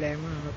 แรงมากครับ